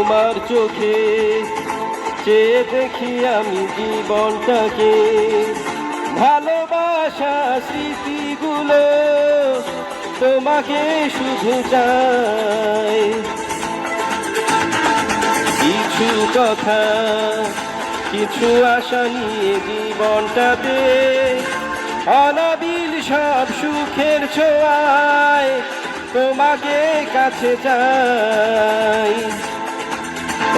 তোমার চোখে চেয়ে দেখি আমি জীবনটাকে। ভালোবাসা স্মৃতিগুলো তোমাকে শুধু চাই। কিছু কথা, কিছু আশা নিয়ে জীবনটাতে অনাবিল সব সুখের ছোঁয়ায় তোমাকে কাছে চাই।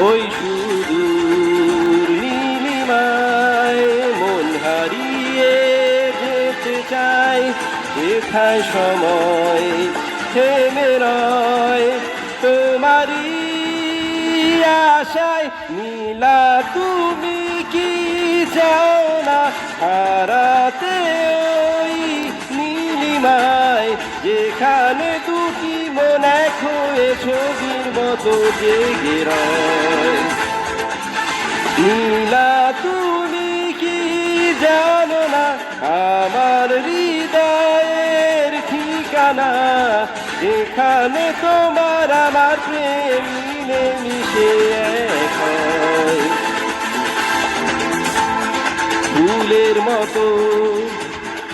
ওই সুদূর নীলিমায় মন হারিয়ে যেতে চাই, যেথায় সময় থেমে রয়। তোমারই আশায় নীলা, তুমি কি চাও না? হারাতে হয়ে ছবির মতো জেগে নীলা তুমি কি জানো না? আমার হৃদয়ের ঠিকানা। যেখানে তোমার আমার প্রেম মিশে ফুলের মতো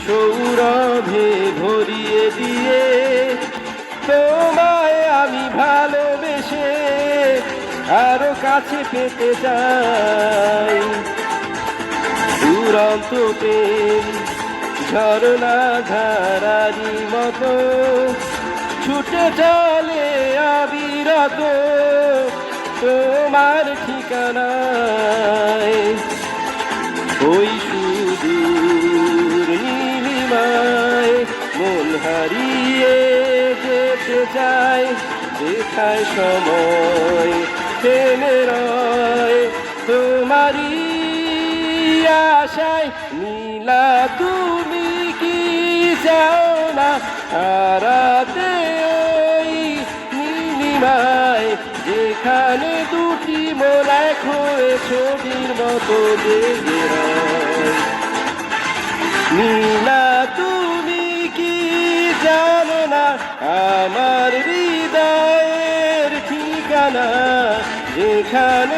সৌরভে ভরিয়ে দিয়ে তোমায় আমি ভালোবেসে আরও কাছে পেতে চাই। দুরন্ত প্রেম, ঝরনা ধারারি মতো, ছুটে চলে অবিরত, তোমার ঠিকানায়। ওই সুদূর নীলিমায় মন হারিয়ে যেতে চায় যেখায় সময় থেমে রয় তোমারই আশায়। নীলা, তুমি কি যাও না? হারাতে ওই নীলিমায়, যেখানে দুটি এক হয়ে ছবির মতো রয়। নীলা যেখানে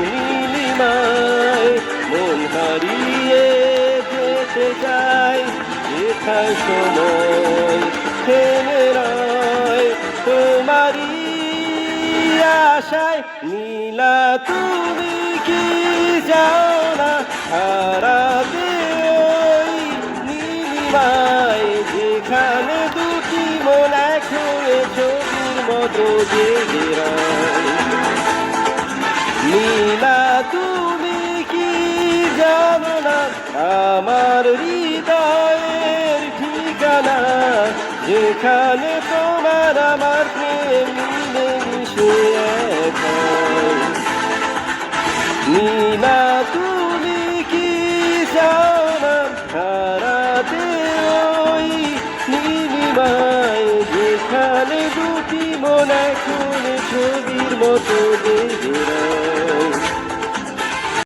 নীলিমায় মন হারিয়ে যেতে চাই যেথায় সময় থেমে রয় আশায় নীলা তুমি কি যাও না? হারাতে ওই নীলিমায় যেখানে দুটি মন ছবির মতো জেগে রয়। আমার হৃদয়ের ঠিকানা, যেখানে তোমার আমার প্রেম তুমি কি যাও ওই নীলিমায়, যেখানে দুটি মন এখন ছবির মতো দেহেরা